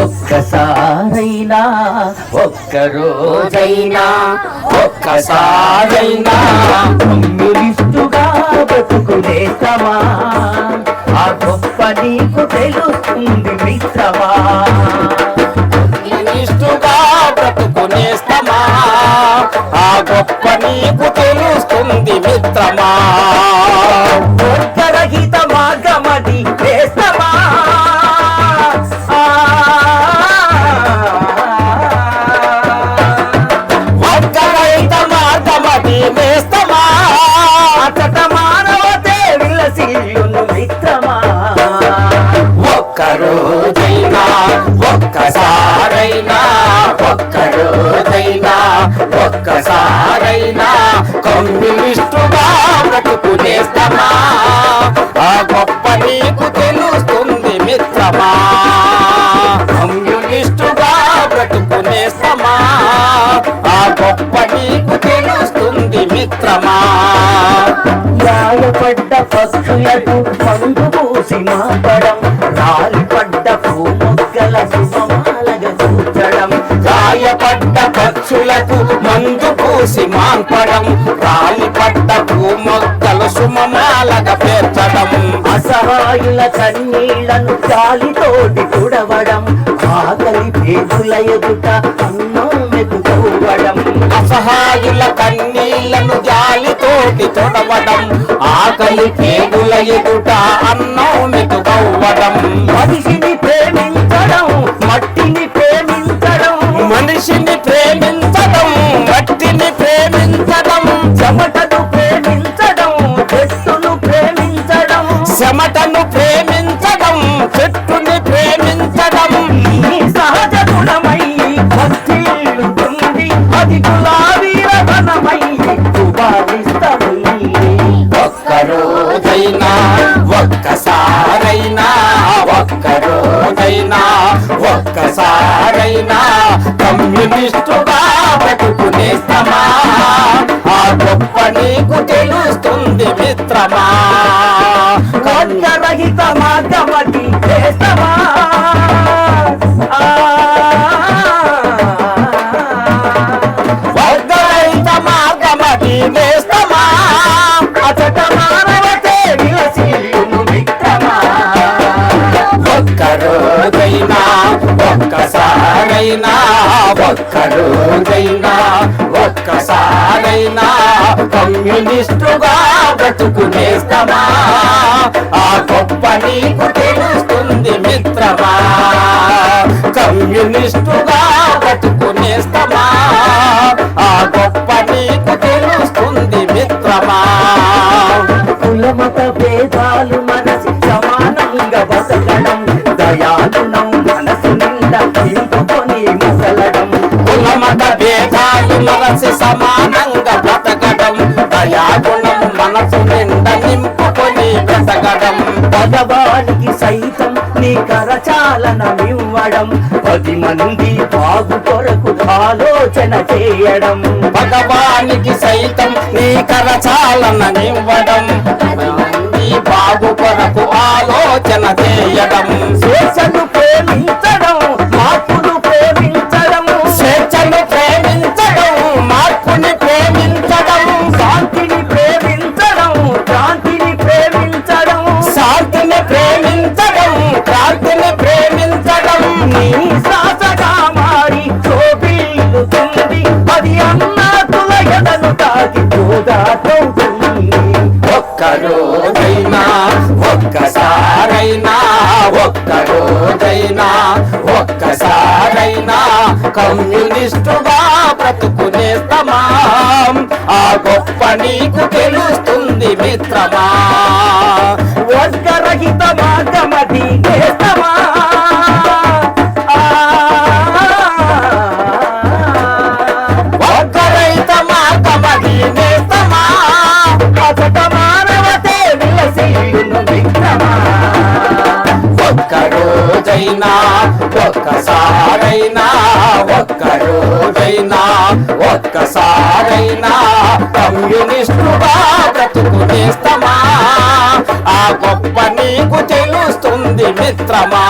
ఒక్కసారైనా ఒక్క రోజైనా ఒక్కసారైనా కమ్యూనిస్టుగా బతుకునేతమా ఆ గొప్ప నీకు తెలుస్తుంది మిత్రమా. కమ్యూనిస్టుగా బ్రతుకునేస్తమా ఆ గొప్ప నీకు తెలుస్తుంది మిత్రమా. విలసిల్లును మిత్రమా? ఒక్కరోజైనా ఒక్కసారైనా ఒక్కరోజైనా ఒక్కసారైనా కమ్యూనిస్టుగా బ్రతుకునేస్తమా ఆ గొప్ప నీకు తెలుస్తుంది మిత్రమా? కమ్యూనిస్టుగా బ్రతుకునేస్తమా ఆ గొప్ప నీకు తెలుస్తుంది మిత్రమా? యాలపడ్డ పక్షులకు మందు పూసి మాపడం రాలిపడ్డ పూమొగ్గల సుమమాలగా కూర్చడం గాయపడ్డ పక్షులకు మందు పూసి మాంపడం రాలిపడ్డ భూమొక్కలు సుమమాలగ పేర్చడం. అసహాయుల కన్నీళ్ళను గాలితోటి తుడవడం ఆకలి పేగుల ఎదుట అన్నం మెదుకోవడం అసహాయుల కన్నీళ్ళను జాలితోటి తొడవడం ఆకలి కేబుల ఎదుట అన్నం మెతుకవ్వడం మనిషి కమ్యూనిస్టుగా బ్రతుకునేస్తమా ఆ గొప్ప నీకు తెలుస్తుంది మిత్రమా. వర్గరహిత రహితమా ఒక్కసారైనా ఒక్కసారైనా కమ్యూనిస్టుగా బ్రతుకునేస్తామా ఆ గొప్ప నీకు తెలుస్తుంది మిత్రమా. కమ్యూనిస్ట్ మనసి సమానంగా బ్రతకడం దయాగుణం మనసు నిండా నింపుకొని బ్రతకడం. భగవానికి సైతం నీ కరచాలనమివ్వడం పది మంది బాగు కొరకు ఆలోచన చేయడం. భగవానికి సైతం నీ కరచాలననివ్వడం నీ బాగు కొరకు ఆలోచన చేయడం. అది అన్నాతుల ఎదను తాకి పోదాటవుతుంది ఒక్కరోజైనా ఒక్కసారైనా ఒక్కరోజైనా ఒక్కసారైనా కమ్యూనిస్టుగా బ్రతుకునేస్తమా. ఆ గొప్ప నీకు తెలుస్తుంది రోజైనా ఒక్కసారైనా ఒక్క రోజైనా ఒక్కసారైనా కమ్యూనిస్టుగా బ్రతుకునేస్తమా ఆ గొప్ప నీకు తెలుస్తుంది మిత్రమా?